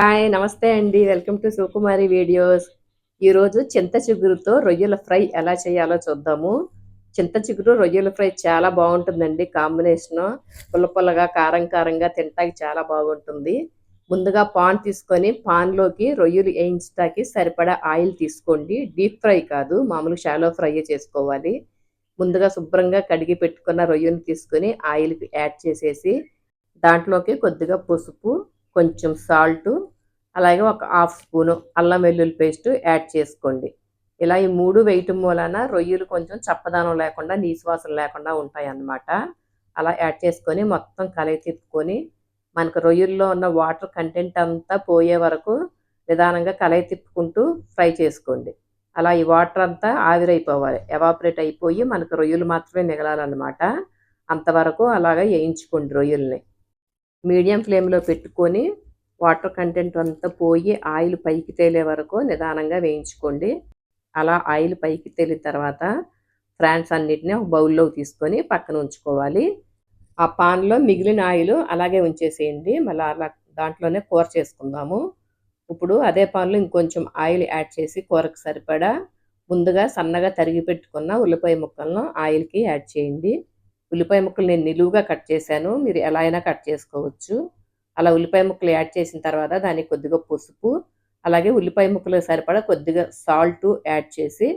Hi నమస్తే అండి. Welcome to Sukumari videos. ఈరోజు చింత చిగురుతో రొయ్యల ఫ్రై ఎలా చేయాలో చూద్దాము. చింత చిగురు రొయ్యల ఫ్రై చాలా బాగుంటుందండి కాంబినేషన్. పుల్ల పుల్లగా కారం కారంగా తింటాకి చాలా బాగుంటుంది. ముందుగా పాన్ తీసుకొని పాన్లోకి రొయ్యలు వేయించడానికి సరిపడా ఆయిల్ తీసుకోండి. డీప్ ఫ్రై కాదు మామూలు షాలో ఫ్రై చేసుకోవాలి. ముందుగా శుభ్రంగా కడిగి పెట్టుకున్న రొయ్యలు తీసుకొని ఆయిల్ యాడ్ చేసేసి దాంట్లోకి కొద్దిగా పసుపు కొంచెం సాల్ట్ అలాగే ఒక హాఫ్ స్పూను అల్లం వెల్లుల్లి పేస్ట్ యాడ్ చేసుకోండి. ఇలా ఈ మూడు వేయటం మూలన రొయ్యలు కొంచెం చప్పదనం లేకుండా నీసువాసన లేకుండా ఉంటాయి అన్నమాట అలా యాడ్ చేసుకొని మొత్తం కలయి తిప్పుకొని మనకు రొయ్యల్లో ఉన్న వాటర్ కంటెంట్ అంతా పోయే వరకు నిదానంగా కలయి తిప్పుకుంటూ ఫ్రై చేసుకోండి. అలా ఈ వాటర్ అంతా ఆవిరైపోవాలి. ఎవాపరేట్ అయిపోయి మనకు రొయ్యలు మాత్రమే మిగలాలన్నమాట. అంతవరకు అలాగా వేయించుకోండి రొయ్యల్ని. మీడియం ఫ్లేమ్లో పెట్టుకొని వాటర్ కంటెంట్ అంతా పోయి ఆయిల్ పైకి తేలే వరకు నిదానంగా వేయించుకోండి. అలా ఆయిల్ పైకి తేలిన తర్వాత ఫ్రాన్స్ అన్నిటిని ఒక బౌల్లో తీసుకొని పక్కన ఉంచుకోవాలి. ఆ పాన్లో మిగిలిన ఆయిల్ అలాగే ఉంచేసేయండి. మళ్ళీ అలా దాంట్లోనే కూర చేసుకుందాము. ఇప్పుడు అదే పాన్లో ఇంకొంచెం ఆయిల్ యాడ్ చేసి కూరకు సరిపడా ముందుగా సన్నగా తరిగి పెట్టుకున్న ఉల్లిపాయ ముక్కలను ఆయిల్కి యాడ్ చేయండి. ఉల్లిపాయ ముక్కలు నేను నిలువుగా కట్ చేశాను. మీరు ఎలా అయినా కట్ చేసుకోవచ్చు. అలా ఉల్లిపాయ ముక్కలు యాడ్ చేసిన తర్వాత దానికి కొద్దిగా పసుపు అలాగే ఉల్లిపాయ ముక్కలు సరిపడా కొద్దిగా సాల్ట్ యాడ్ చేసి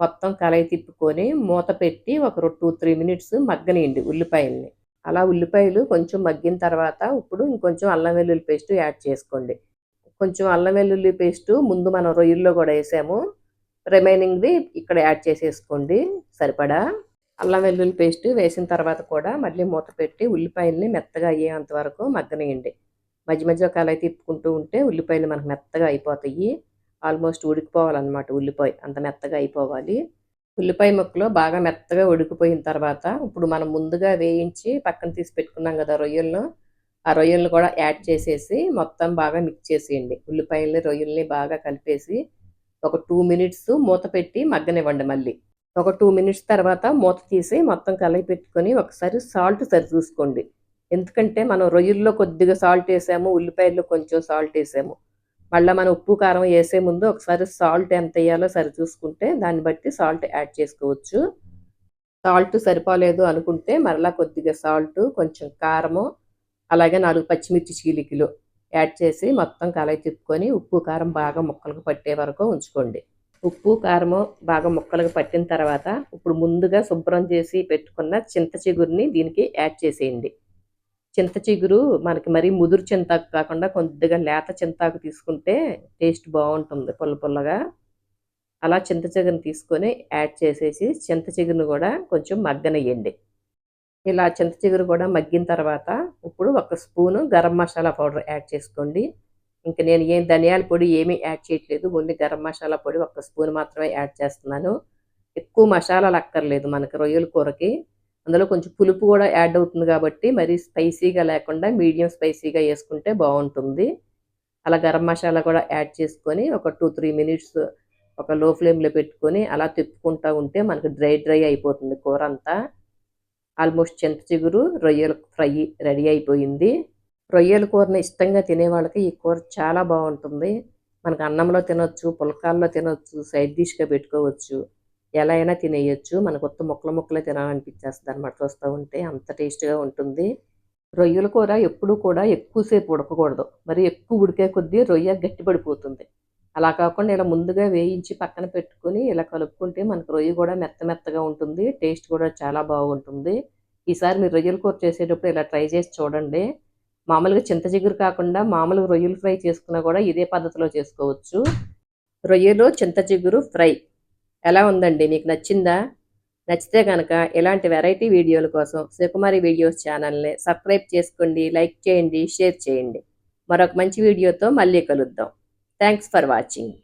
మొత్తం కలయి తిప్పుకొని మూత పెట్టి ఒక టూ త్రీ మినిట్స్ మగ్గనియండి ఉల్లిపాయల్ని. అలా ఉల్లిపాయలు కొంచెం మగ్గిన తర్వాత ఇప్పుడు ఇంకొంచెం అల్లం వెల్లుల్లి పేస్ట్ యాడ్ చేసుకోండి. కొంచెం అల్లం వెల్లుల్లి పేస్ట్ ముందు మనం రొయ్యల్లో కూడా వేసాము. రిమైనింగ్ది ఇక్కడ యాడ్ చేసేసుకోండి. సరిపడా? అల్లం వెల్లుల్లి పేస్ట్ వేసిన తర్వాత కూడా మళ్ళీ మూత పెట్టి ఉల్లిపాయల్ని మెత్తగా అయ్యేంత వరకు మగ్గనియండి. మధ్య మధ్య కలయి తిప్పుకుంటూ ఉంటే ఉల్లిపాయలు మనకు మెత్తగా అయిపోతాయి. ఆల్మోస్ట్ ఉడికిపోవాలన్నమాట ఉల్లిపాయ అంత మెత్తగా అయిపోవాలి. ఉల్లిపాయ ముక్కలో బాగా మెత్తగా ఉడికిపోయిన తర్వాత ఇప్పుడు మనం ముందుగా వేయించి పక్కన తీసి పెట్టుకున్నాం కదా రొయ్యలను ఆ రొయ్యలను కూడా యాడ్ చేసేసి మొత్తం బాగా మిక్స్ చేసేయండి. ఉల్లిపాయల్ని రొయ్యల్ని బాగా కలిపేసి ఒక టూ మినిట్స్ మూత పెట్టి మగ్గనివ్వండి మళ్ళీ. ఒక టూ మినిట్స్ తర్వాత మూత తీసి మొత్తం కలిపి పెట్టుకొని ఒకసారి సాల్ట్ సరి చూసుకోండి. ఎందుకంటే మనం రొయ్యల్లో కొద్దిగా సాల్ట్ వేసాము ఉల్లిపాయల్లో కొంచెం సాల్ట్ వేసాము. మళ్ళీ మనం ఉప్పు కారం వేసే ముందు ఒకసారి సాల్ట్ ఎంత వేయాలో సరి చూసుకుంటే దాన్ని బట్టి సాల్ట్ యాడ్ చేసుకోవచ్చు. సాల్ట్ సరిపోలేదు అనుకుంటే మరలా కొద్దిగా సాల్ట్ కొంచెం కారము అలాగే నాలుగు పచ్చిమిర్చి చీలికలు యాడ్ చేసి మొత్తం కలయి తిప్పుకొని ఉప్పు కారం బాగా ముక్కలకు పట్టే వరకు ఉంచుకోండి. ఉప్పు కారము బాగా ముక్కలకు పట్టిన తర్వాత ఇప్పుడు ముందుగా శుభ్రం చేసి పెట్టుకున్న చింత చిగురిని దీనికి యాడ్ చేసేయండి. చింత చిగురు మనకి మరీ ముదురు చింతాకు కాకుండా కొద్దిగా లేత చింతాకు తీసుకుంటే టేస్ట్ బాగుంటుంది పుల్ల పుల్లగా. అలా చింత చిగురుని తీసుకొని యాడ్ చేసేసి చింత చిగురుని కూడా కొంచెం మగ్గనయ్యండి. ఇలా చింత చిగురు కూడా మగ్గిన తర్వాత ఇప్పుడు ఒక spoon garam masala powder add చేసుకోండి. ఇంకా నేను ఏం ధనియాల పొడి ఏమీ యాడ్ చేయట్లేదు. ఓన్లీ గరం మసాలా పొడి ఒక స్పూన్ మాత్రమే యాడ్ చేస్తున్నాను. ఎక్కువ మసాలాలు అక్కర్లేదు మనకి రొయ్యల కూరకి. అందులో కొంచెం పులుపు కూడా యాడ్ అవుతుంది కాబట్టి మరీ స్పైసీగా లేకుండా మీడియం స్పైసీగా వేసుకుంటే బాగుంటుంది. అలా గరం మసాలా కూడా యాడ్ చేసుకొని ఒక టూ త్రీ మినిట్స్ ఒక లో ఫ్లేమ్లో పెట్టుకొని అలా తిప్పుకుంటూ ఉంటే మనకు డ్రై డ్రై అయిపోతుంది కూర అంతా. ఆల్మోస్ట్ చింత చిగురు రొయ్యల ఫ్రై రెడీ అయిపోయింది. రొయ్యల కూరని ఇష్టంగా తినే వాళ్ళకి ఈ కూర చాలా బాగుంటుంది. మనకు అన్నంలో తినొచ్చు పుల్కాల్లో తినొచ్చు సైడ్ డిష్గా పెట్టుకోవచ్చు ఎలా అయినా తినేయచ్చు. మన కొత్త ముక్కలు ముక్కలే తినాలనిపించేస్తుంది అనమాట చూస్తూ ఉంటే అంత టేస్ట్గా ఉంటుంది. రొయ్యల కూర ఎప్పుడూ కూడా ఎక్కువసేపు ఉడకకూడదు. మరి ఎక్కువ ఉడికే కొద్దీ రొయ్య గట్టిపడిపోతుంది. అలా కాకుండా ఇలా ముందుగా వేయించి పక్కన పెట్టుకుని ఇలా కలుపుకుంటే మనకు రొయ్య కూడా మెత్త మెత్తగా ఉంటుంది. టేస్ట్ కూడా చాలా బాగుంటుంది. ఈసారి మీరు రొయ్యల కూర చేసేటప్పుడు ఇలా ట్రై చేసి చూడండి. మామూలుగా చింత చిగురు కాకుండా మామూలుగా రొయ్యలు ఫ్రై చేసుకున్నా కూడా ఇదే పద్ధతిలో చేసుకోవచ్చు. రొయ్యలు చింత చిగురు ఫ్రై. ఎలా ఉందండి? మీకు నచ్చిందా? నచ్చితే కనుక ఇలాంటి వెరైటీ వీడియోల కోసం శివకుమారి వీడియోస్ ఛానల్ని సబ్స్క్రైబ్ చేసుకోండి లైక్ చేయండి షేర్ చేయండి. మరొక మంచి వీడియోతో మళ్ళీ కలుద్దాం. Thanks for watching.